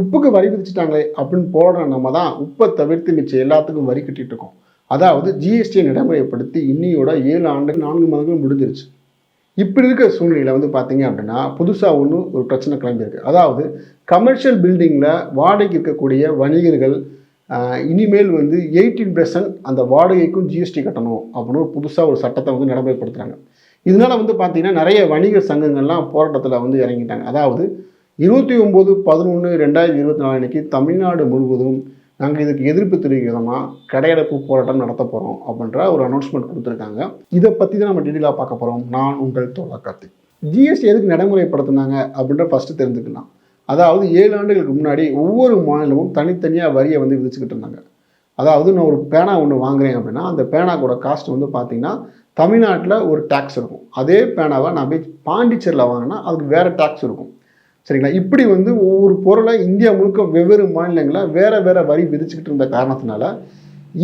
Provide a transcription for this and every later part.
உப்புக்கு வரி விதிச்சிட்டாங்களே அப்படின்னு போடுற நம்ம தான் உப்பை தவிர்த்து மிச்சம் எல்லாத்துக்கும் வரி கட்டிட்டு இருக்கோம். அதாவது ஜிஎஸ்டியை நடைமுறைப்படுத்தி இன்னியோட ஏழு ஆண்டு நான்கு மாதங்கள் முடிஞ்சிருச்சு. இப்படி இருக்கிற சூழ்நிலையில் வந்து பார்த்தீங்க அப்படின்னா புதுசாக ஒன்று ஒரு பிரச்சனை கிளம்பியிருக்கு. அதாவது கமர்ஷியல் பில்டிங்கில் வாடகைக்கு இருக்கக்கூடிய வணிகர்கள் இனிமேல் வந்து எயிட்டீன் பெர்சன்ட் அந்த வாடகைக்கும் ஜிஎஸ்டி கட்டணும் அப்படின்னு ஒரு புதுசாக ஒரு சட்டத்தை வந்து நடைமுறைப்படுத்துகிறாங்க இதனால் வந்து பார்த்திங்கன்னா நிறைய வணிகர் சங்கங்கள்லாம் போராட்டத்தில் வந்து இறங்கிட்டாங்க. அதாவது இருபத்தி ஒம்பது பதினொன்று ரெண்டாயிரத்தி இருபத்தி நாலு அன்னைக்கு தமிழ்நாடு முழுவதும் நாங்கள் இதுக்கு எதிர்ப்பு தெரிவிக்கிறோமா? கடையடைப்பு போராட்டம் நடத்த போகிறோம் அப்படின்ற ஒரு அனௌன்ஸ்மெண்ட் கொடுத்துருக்காங்க. இதை பற்றி தான் நம்ம டீட்டெயிலாக பார்க்க போகிறோம் நான் உங்கள் தோழா கார்த்திக். ஜிஎஸ்டி எதுக்கு நடைமுறைப்படுத்தினாங்க அப்படின்ற ஃபஸ்ட்டு தெரிஞ்சுக்கலாம். அதாவது ஏழு ஆண்டுகளுக்கு முன்னாடி ஒவ்வொரு மாநிலமும் தனித்தனியாக வரியை வந்து விதிச்சுக்கிட்டு இருந்தாங்க. அதாவது நான் ஒரு பேனா ஒன்று வாங்குறேன் அப்படின்னா அந்த பேனாக்கோட காஸ்ட் வந்து பார்த்திங்கன்னா தமிழ்நாட்டில் ஒரு டேக்ஸ் இருக்கும். அதே பேனாவை நான் போய் பாண்டிச்சேரியில் வாங்கினா அதுக்கு வேறு டேக்ஸ் இருக்கும். சரிங்களா? இப்படி வந்து ஒவ்வொரு பொருளை இந்தியா முழுக்க வெவ்வேறு மாநிலங்களாக வேற வேற வரி விதிச்சுக்கிட்டு இருந்த காரணத்தினால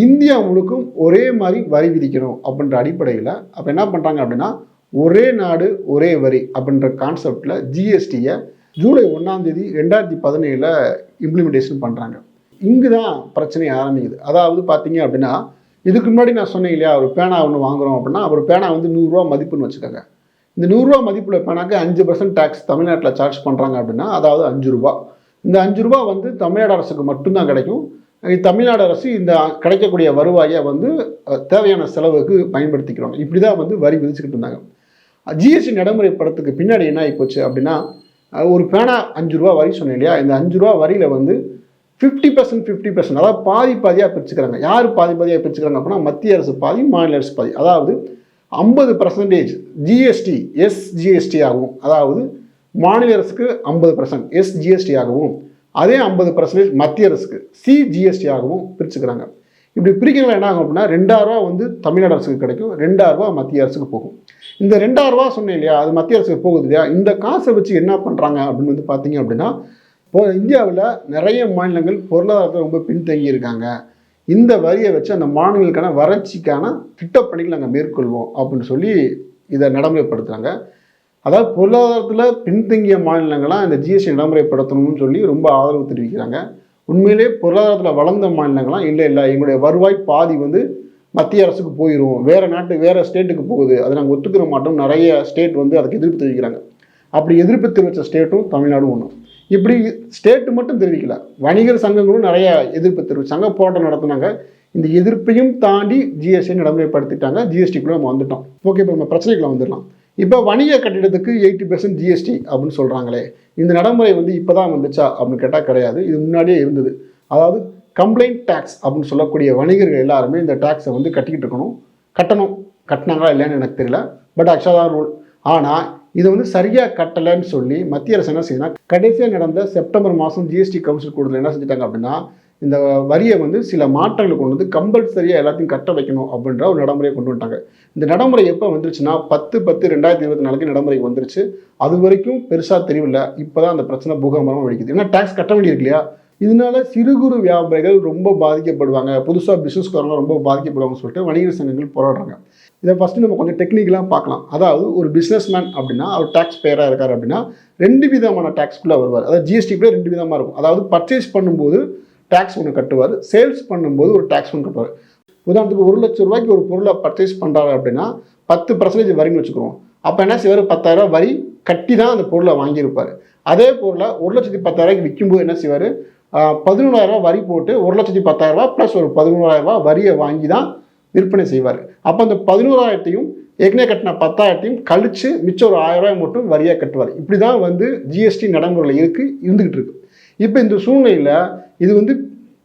இந்தியா முழுக்கும் ஒரே மாதிரி வரி விதிக்கணும் அப்படின்ற அடிப்படையில் அப்போ என்ன பண்ணுறாங்க அப்படின்னா ஒரே நாடு ஒரே வரி அப்படின்ற கான்செப்டில் ஜிஎஸ்டியை ஜூலை ஒன்றாம் தேதி ரெண்டாயிரத்தி பதினேழில் இம்ப்ளிமெண்டேஷன் பண்ணுறாங்க இங்கு தான் பிரச்சனை ஆரம்பிக்குது. அதாவது பார்த்தீங்க அப்படின்னா இதுக்கு முன்னாடி நான் சொன்னேன் இல்லையா ஒரு பேனா ஒன்று வாங்குகிறோம் அப்படின்னா ஒரு பேனா வந்து நூறுரூவா மதிப்புன்னு வச்சுக்கோங்க. இந்த நூறுரூவா மதிப்புள்ள பேனாக்கு அஞ்சு பர்சன்ட் டேக்ஸ் தமிழ்நாட்டில் சார்ஜ் பண்ணுறாங்க அப்படின்னா அதாவது அஞ்சு ரூபா இந்த அஞ்சு ரூபா வந்து தமிழ்நாடு அரசுக்கு மட்டும்தான் கிடைக்கும். தமிழ்நாடு அரசு இந்த கிடைக்கக்கூடிய வருவாயை வந்து தேவையான செலவுக்கு பயன்படுத்திக்கிறாங்க. இப்படி தான் வந்து வரி விதிச்சுக்கிட்டு இருந்தாங்க. ஜிஎஸ்டி நடைமுறைப்படுறதுக்கு பின்னாடி என்ன ஆகிப்போச்சு அப்படின்னா ஒரு பேனா அஞ்சு ரூபா வரி சொன்னேன் இல்லையா? இந்த அஞ்சு ரூபா வரியில் வந்து ஃபிஃப்டி பர்சன்ட் ஃபிஃப்டி பர்சன்ட் அதாவது பாதி பாதியாக பிரிச்சுக்கிறாங்க. யார் பாதி பாதியாக பிரிச்சுக்கிறாங்க அப்படின்னா மத்திய அரசு பாதி மாநில அரசு பாதி. அதாவது ஐம்பது பர்சன்டேஜ் ஜிஎஸ்டி எஸ்ஜிஎஸ்டி ஆகும் அதாவது மாநில அரசுக்கு ஐம்பது பர்சன்ட் எஸ்ஜிஎஸ்டி ஆகவும் அதே ஐம்பது பர்சன்டேஜ் மத்திய அரசுக்கு சிஜிஎஸ்டி ஆகவும் பிரிச்சுக்கிறாங்க. இப்படி பிரிக்கிறதுல என்ன ஆகும் அப்படின்னா ரெண்டாயிரம் ரூபா வந்து தமிழ்நாடு அரசுக்கு கிடைக்கும் ரெண்டாயிரம் ரூபா மத்திய அரசுக்கு போகும். இந்த ரெண்டாயிரரூவா சொன்னேன் இல்லையா அது மத்திய அரசுக்கு போகுது இல்லையா இந்த காசை வச்சு என்ன பண்ணுறாங்க அப்படின்னு வந்து பார்த்தீங்க அப்படின்னா இப்போ இந்தியாவில் நிறைய மாநிலங்கள் பொருளாதாரத்தில் ரொம்ப பின்தங்கி இருக்காங்க இந்த வரியை வச்சு அந்த மாநிலங்களுக்கான வறட்சிக்கான திட்டப்பணிகள் நாங்கள் மேற்கொள்வோம் அப்படின்னு சொல்லி இதை நடைமுறைப்படுத்துகிறாங்க அதாவது பொருளாதாரத்தில் பின்தங்கிய மாநிலங்களாம் இந்த ஜிஎஸ்டி நடைமுறைப்படுத்தணும்னு சொல்லி ரொம்ப ஆதரவு தெரிவிக்கிறாங்க. உண்மையிலே பொருளாதாரத்தில் வளர்ந்த மாநிலங்களாம் இல்லை இல்லை. எங்களுடைய வருவாய் பாதி வந்து மத்திய அரசுக்கு போயிடும் வேறு நாட்டு வேறு ஸ்டேட்டுக்கு போகுது. அதை நாங்கள் ஒத்துக்கிற மாட்டோம் நிறைய ஸ்டேட் வந்து அதுக்கு எதிர்ப்பு தெரிவிக்கிறாங்க. அப்படி எதிர்ப்பு தெரிவித்த ஸ்டேட்டும் தமிழ்நாடும் ஒன்று இப்படி ஸ்டேட்டு மட்டும் தெரிவிக்கல. வணிகர் சங்கங்களும் நிறைய எதிர்ப்பு தெரிவிச்சாங்க போராட்டம் நடத்தினாங்க. இந்த எதிர்ப்பையும் தாண்டி ஜிஎஸ்டி நடைமுறைப்படுத்திட்டாங்க. ஜிஎஸ்டிக்குள்ளே நம்ம வந்துட்டோம். ஓகே இப்போ நம்ம பிரச்சனைக்குள்ள வந்துடலாம். இப்போ வணிக கட்டிடத்துக்கு எயிட்டி பெர்சன்ட் ஜிஎஸ்டி அப்படின்னு சொல்கிறாங்களே இந்த நடைமுறை வந்து இப்போ தான் வந்துச்சா அப்படின்னு கேட்டால் கிடையாது. இது முன்னாடியே இருந்தது. அதாவது கம்ப்ளைண்ட் டேக்ஸ் அப்படின்னு சொல்லக்கூடிய வணிகர்கள் எல்லாருமே இந்த டேக்ஸை வந்து கட்டிக்கிட்டு இருக்கணும். கட்டணும். கட்டினாங்களா இல்லைன்னு எனக்கு தெரியல. பட் ஆக்சுவலாக தான் ரூல் ஆனால் இதை வந்து சரியாக கட்டலைன்னு சொல்லி மத்திய அரசு என்ன செய்யணும் கடைசியாக நடந்த செப்டம்பர் மாதம் ஜிஎஸ்டி கவுன்சில் கூடுதல் என்ன செஞ்சுட்டாங்க அப்படின்னா இந்த வரியை வந்து சில மாற்றங்களை கொண்டு வந்து கம்பல்சரியாக எல்லாத்தையும் கட்ட வைக்கணும் அப்படின்ற ஒரு நடைமுறையை கொண்டு வந்துட்டாங்க. இந்த நடைமுறை எப்போ வந்துருச்சுன்னா பத்து பத்து ரெண்டாயிரத்தி இருபத்தி நாலுக்கு நடைமுறை வந்துருச்சு. அது வரைக்கும் பெருசாக தெரியல இப்போ தான் அந்த பிரச்சனை பூகம்பரமாக வெடிக்குது. ஏன்னா டேக்ஸ் கட்ட வேண்டியிருக்கு இல்லையா? இதனால சிறு குறு வியாபாரிகள் ரொம்ப பாதிக்கப்படுவாங்க. புதுசாக பிஸ்னஸ்காரங்க ரொம்ப பாதிக்கப்படுவாங்கன்னு சொல்லிட்டு வணிகர் சங்கங்கள் போராடுறாங்க. இதை ஃபஸ்ட்டு நம்ம கொஞ்சம் டெக்னிக்கலாக பார்க்கலாம். அதாவது ஒரு பிஸ்னஸ்மேன் அப்படின்னா அவர் டேக்ஸ் பேராக இருக்கார் அப்படின்னா ரெண்டு விதமான டேக்ஸ்குள்ளே வருவார். அதாவது ஜிஎஸ்டிக்குள்ளே ரெண்டு விதமாக இருக்கும். அதாவது பர்ச்சேஸ் பண்ணும்போது டேக்ஸ் ஒன்று கட்டுவார் சேல்ஸ் பண்ணும்போது ஒரு டேக்ஸ் ஒன்று கட்டுவார். உதாரணத்துக்கு ஒரு லட்ச ரூபாய்க்கு ஒரு பொருளை பர்ச்சேஸ் பண்ணுறாரு அப்படின்னா பத்து பர்சன்டேஜ் வரின்னு வச்சுக்கிறோம் அப்போ என்ன செய்வார்? பத்தாயிரம் வரி கட்டி தான் அந்த பொருளை வாங்கியிருப்பார். அதே பொருளை ஒரு லட்சத்தி பத்தாயிரரூபாய்க்கு விற்கும்போது என்ன செய்வார்? பதினொன்றாயிரரூபா வரி போட்டு ஒரு லட்சத்தி பத்தாயிரரூபா ப்ளஸ் ஒரு பதினோராயிரரூபா வரியை வாங்கி தான் விற்பனை செய்வார். அப்போ அந்த பதினோராயிரத்தையும் ஏற்கனவே கட்டின பத்தாயிரத்தையும் கழித்து மிச்சம் ஒரு ஆயிரம் ரூபாய் மட்டும் வரியாக கட்டுவார். இப்படி தான் வந்து ஜிஎஸ்டி நடைமுறையில் இருக்குது இருந்துக்கிட்டு இருக்கு. இப்போ இந்த சூழ்நிலையில் இது வந்து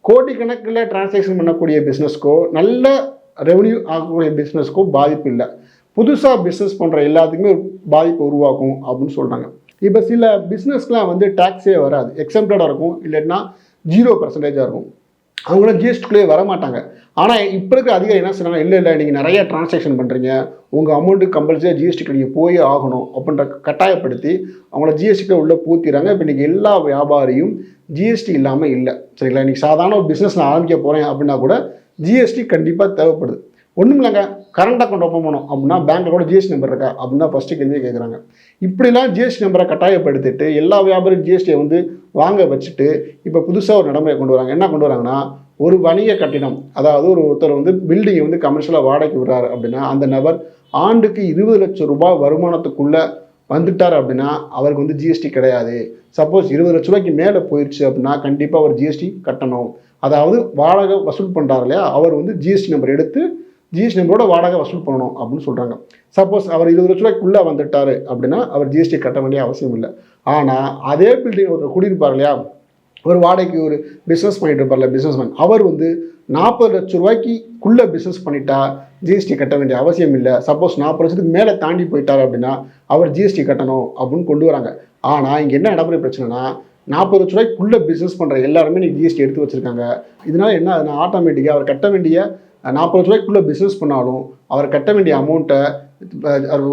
கோடிக்கணக்கில் டிரான்சாக்ஷன் பண்ணக்கூடிய பிஸ்னஸ்க்கோ நல்ல ரெவன்யூ ஆகக்கூடிய பிஸ்னஸ்க்கோ பாதிப்பு இல்லை. புதுசாக பிஸ்னஸ் பண்ணுற எல்லாத்துக்குமே ஒரு பாதிப்பு உருவாக்கும் அப்படின்னு சொல்கிறாங்க இப்போ சில பிஸ்னஸ்லாம் வந்து டேக்ஸே வராது. எக்ஸம்ப்டடாக இருக்கும் இல்லைன்னா ஜீரோ பர்சன்டேஜாக இருக்கும். அவங்களாம் ஜிஎஸ்டிக்குள்ளேயே வர மாட்டாங்க ஆனால் இப்போ இருக்க அதிகாரி என்ன சொன்னாங்க இல்லை இல்லை நீங்கள் நிறைய டிரான்சாக்ஷன் பண்ணுறீங்க உங்கள் அமௌண்ட்டு கம்பல்சரியாக ஜிஎஸ்டிக்கு நீங்கள் போயே ஆகணும் அப்படின்ற கட்டாயப்படுத்தி அவங்கள ஜிஎஸ்டிக்கு உள்ளே பூத்திடுறாங்க. இப்போ இன்றைக்கி எல்லா வியாபாரியும் ஜிஎஸ்டி இல்லாமல் இல்லை. சரிங்களா? இன்றைக்கி சாதாரண ஒரு பிஸ்னஸ் நான் ஆரம்பிக்க போகிறேன் அப்படின்னா கூட ஜிஎஸ்டி கண்டிப்பாக தேவைப்படுது. ஒன்றும் இல்லைங்க. கரண்ட் அக்கௌண்ட் ஓப்பன் பண்ணணும் அப்படின்னா பேங்க்கோட ஜிஎஸ்டி நம்பர் இருக்கா? அப்படின்னா ஃபஸ்ட்டு கேள்வியே கேட்குறாங்க இப்படிலாம் ஜிஎஸ்டி நம்பரை கட்டாயப்படுத்திட்டு எல்லா வியாபாரியும் ஜிஎஸ்டியை வந்து வாங்க வச்சுட்டு இப்போ புதுசாக ஒரு நடைமுறை கொண்டு வராங்க. என்ன கொண்டு வராங்கன்னா ஒரு வணிக கட்டிடம் அதாவது ஒரு ஒருத்தர் வந்து பில்டிங்கை வந்து கமர்ஷியலாக வாடகைக்கு விடுறாரு அப்படின்னா அந்த நபர் ஆண்டுக்கு இருபது லட்சம் ரூபாய் வருமானத்துக்குள்ளே வந்துட்டார் அப்படின்னா அவருக்கு வந்து ஜிஎஸ்டி கிடையாது. சப்போஸ் இருபது லட்ச ரூபாய்க்கு மேலே போயிடுச்சு அப்படின்னா கண்டிப்பாக அவர் ஜிஎஸ்டி கட்டணும். அதாவது வாடகை வசூல் பண்ணுறாரு இல்லையா? அவர் வந்து ஜிஎஸ்டி நம்பர் எடுத்து ஜிஎஸ்டி நம்பரோட வாடகை வசூல் பண்ணணும் அப்படின்னு சொல்கிறாங்க சப்போஸ் அவர் இருபது லட்ச ரூபாய்க்குள்ளே வந்துட்டார் அப்படின்னா அவர் ஜிஎஸ்டி கட்ட வேண்டிய அவசியம் இல்லை. ஆனால் அதே பில்டிங் ஒருத்தர் குடியிருப்பார் இல்லையா? ஒரு வாடகைக்கு ஒரு பிஸ்னஸ் பண்ணிட்டு இருப்பார்ல பிஸ்னஸ்மேன் அவர் வந்து நாற்பது லட்ச ரூபாய்க்குள்ளே பிஸ்னஸ் பண்ணிட்டா ஜிஎஸ்டி கட்ட வேண்டிய அவசியம் இல்லை. சப்போஸ் நாற்பது லட்சத்துக்கு மேலே தாண்டி போயிட்டார் அப்படின்னா அவர் ஜிஎஸ்டி கட்டணும் அப்படின்னு கொண்டு வராங்க. ஆனால் இங்கே என்ன நடைமுறை பிரச்சனைனா நாற்பது லட்ச ரூபாய்க்குள்ளே பிஸ்னஸ் பண்ணுற எல்லாருமே நீங்கள் ஜிஎஸ்டி எடுத்து வச்சிருக்காங்க. இதனால் என்ன ஆகுதுன்னா ஆட்டோமேட்டிக்காக அவர் கட்ட வேண்டிய நாற்பது ரூபாய்க்குள்ளே பிஸ்னஸ் பண்ணாலும் அவர் கட்ட வேண்டிய அமௌண்ட்டை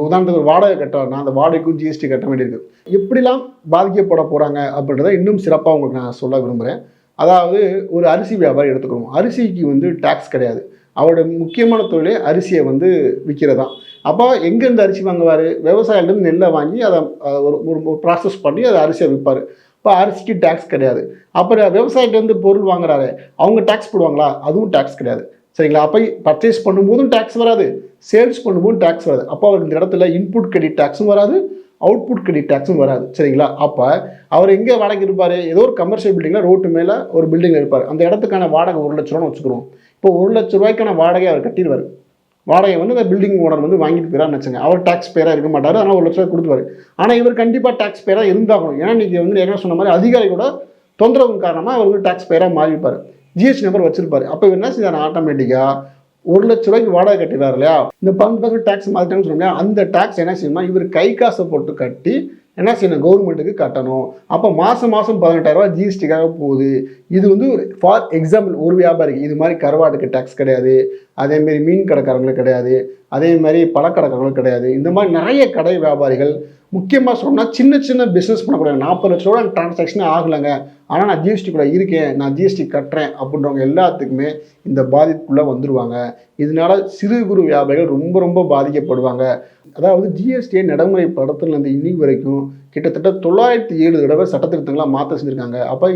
உதாரணத்துக்கு ஒரு வாடகை கட்டுறாருன்னா அந்த வாடகைக்கும் ஜிஎஸ்டி கட்ட வேண்டியிருக்கு. எப்படிலாம் பாதிக்கப்பட போகிறாங்க அப்படின்றத இன்னும் சிறப்பாக உங்களுக்கு நான் சொல்ல விரும்புகிறேன் அதாவது ஒரு அரிசி வியாபாரி எடுத்துக்கணும். அரிசிக்கு வந்து டேக்ஸ் கிடையாது. அவரோட முக்கியமான தொழிலே அரிசியை வந்து விற்கிறதான் அப்போ எங்கேருந்து அரிசி வாங்குவார்? விவசாயிலேருந்து நெல்லை வாங்கி அதை ஒரு ஒரு ப்ராசஸ் பண்ணி அதை அரிசியை விற்பார் இப்போ அரிசிக்கு டேக்ஸ் கிடையாது. அப்புறம் விவசாயிட்டேருந்து பொருள் வாங்குறாரு அவங்க டேக்ஸ் போடுவாங்களா? அதுவும் டேக்ஸ் கிடையாது. சரிங்களா? அப்போ பர்ச்சேஸ் பண்ணும்போதும் டேக்ஸ் வராது. சேல்ஸ் பண்ணும்போதும் டேக்ஸ் வராது. அப்போ அவருக்கு இந்த இடத்துல இன்புட் கிரெடிட் டேக்ஸும் வராது அவுட்புட் கிரெடிட் டேக்ஸும் வராது. சரிங்களா? அப்போ அவர் எங்கே வாடகை இருப்பார்? ஏதோ ஒரு கமர்ஷியல் பில்டிங்கில் ரோட்டு மேலே ஒரு பில்டிங்கில் இருப்பார். அந்த இடத்துக்கான வாடகை ஒரு லட்ச ரூபான்னு வச்சுக்கிறோம். இப்போ ஒரு லட்ச ரூபாய்க்கான வாடகை அவர் கட்டிடுவார். வாடகை வந்து அந்த பில்டிங் ஓனர் வந்து வாங்கிட்டு போயிறான்னு வச்சுங்க அவர் டேக்ஸ் பேராக இருக்க மாட்டார் ஆனால் ஒரு லட்ச ரூபாய் கொடுத்துவார் ஆனால் இவர் கண்டிப்பாக டேக்ஸ் பேராக இருந்தாகணும். ஏன்னா நீங்கள் வந்து ஏற்கனவே சொன்ன மாதிரி அதிகாரிகளோட தொந்தரவு காரணமாக அவர் வந்து டேக்ஸ் பேராக மாறிப்பார் ஜிஎஸ்டி நம்பர் வச்சிருப்பாரு. அப்போ இவர் என்ன செய்தார்? ஆட்டோமேட்டிக்காக ஒரு லட்ச ரூபாய்க்கு வாடகை கட்டிடுறாரு இல்லையா? இந்த பன்னெண்டு பர்சன்ட் டேக்ஸ் மாற்றிட்டாங்கன்னு சொன்னோம் அந்த டேக்ஸ் என்ன செய்யணும்னா இவர் கை காசை போட்டு கட்டி என்ன செய்யணும்? கவர்மெண்ட்டுக்கு கட்டணும். அப்போ மாதம் மாதம் பதினெட்டாயிரரூவா ஜிஎஸ்டிக்காக போகுது. இது வந்து ஒரு ஃபார் எக்ஸாம்பிள் ஒரு வியாபாரிக்கு இது மாதிரி கருவாட்டுக்கு டேக்ஸ் கிடையாது. அதேமாரி மீன் கடைக்காரங்களுக்கு கிடையாது. அதே மாதிரி பழக்கடைக்காரங்களுக்கு கிடையாது. இந்த மாதிரி நிறைய கடை வியாபாரிகள் முக்கியமாக சொன்னால் சின்ன சின்ன பிஸ்னஸ் பண்ணக்கூடாது நாற்பது லட்ச ரூபா டிரான்சாக்ஷனே ஆகலைங்க. ஆனால் நான் ஜிஎஸ்டி கூட இருக்கேன். நான் ஜிஎஸ்டி கட்டுறேன் அப்படின்றவங்க எல்லாத்துக்குமே இந்த பாதிப்புக்குள்ளே வந்துடுவாங்க இதனால சிறு குறு வியாபாரிகள் ரொம்ப ரொம்ப பாதிக்கப்படுவாங்க. அதாவது ஜிஎஸ்டியை நடைமுறைப்படுத்துலேருந்து இன்னைக்கு வரைக்கும் கிட்டத்தட்ட தொள்ளாயிரத்தி ஏழு தடவை சட்டத்திருத்தங்களாக மாற்ற செஞ்சுருக்காங்க. அப்போ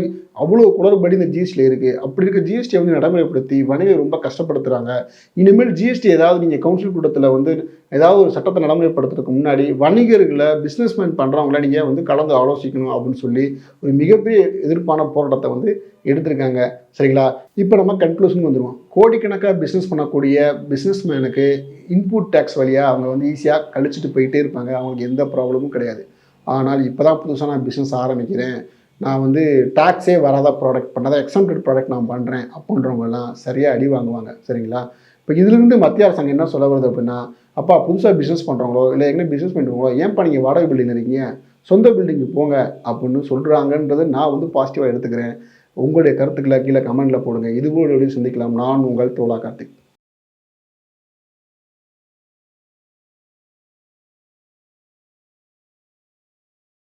அவ்வளோ குளறுபடி இந்த ஜிஎஸ்டியில் இருக்குது அப்படி இருக்க ஜிஎஸ்டியை வந்து நடைமுறைப்படுத்தி வணிகர் ரொம்ப கஷ்டப்படுத்துகிறாங்க இனிமேல் ஜிஎஸ்டி ஏதாவது நீங்கள் கவுன்சில் கூட்டத்தில் வந்து ஏதாவது ஒரு சட்டத்தை நடைமுறைப்படுத்துறதுக்கு முன்னாடி வணிகர்களை பிஸ்னஸ்மேன் பண்ணுறவங்கள நீங்கள் வந்து கலந்து ஆலோசிக்கணும் அப்படின்னு சொல்லி ஒரு மிகப்பெரிய எதிர்ப்பான போராட்டத்தை வந்து எடுத்திருக்காங்க. சரிங்களா? இப்போ நம்ம கன்க்ளூஷன் வந்துடுவோம் கோடிக்கணக்காக பிஸ்னஸ் பண்ணக்கூடிய பிஸ்னஸ்மேனுக்கு இன்புட் டேக்ஸ் வழியாக அவங்க வந்து ஈஸியாக கழிச்சிட்டு போயிட்டே இருப்பாங்க. அவங்களுக்கு எந்த ப்ராப்ளமும் கிடையாது. ஆனால் இப்போ தான் புதுசாக நான் பிஸ்னஸ் ஆரம்பிக்கிறேன். நான் வந்து டேக்ஸே வராத ப்ராடக்ட் பண்ணாத எக்ஸம்டட் ப்ராடக்ட் நான் பண்ணுறேன் அப்படின்றவங்கலாம் சரியாக அடி வாங்குவாங்க. சரிங்களா? இப்போ இதிலிருந்து மத்திய அரசாங்கம் என்ன சொல்ல வருது அப்படின்னா அப்பா புதுசாக பிஸ்னஸ் பண்ணுறவங்களோ இல்லை எங்கே பிஸ்னஸ் பண்ணுறவங்களோ ஏன்ப்பா நீங்கள் வாடகை பில்டிங் இருக்கீங்க? சொந்த பில்டிங்கு போங்க அப்படின்னு சொல்கிறாங்கன்றது நான் வந்து பாசிட்டிவாக எடுத்துக்கிறேன். உங்களுடைய கருத்துக்களை கீழே கமெண்ட்டில் போடுங்க. இது கூட சந்திக்கலாம்? நான் உங்கள் தோலா கார்த்திக்.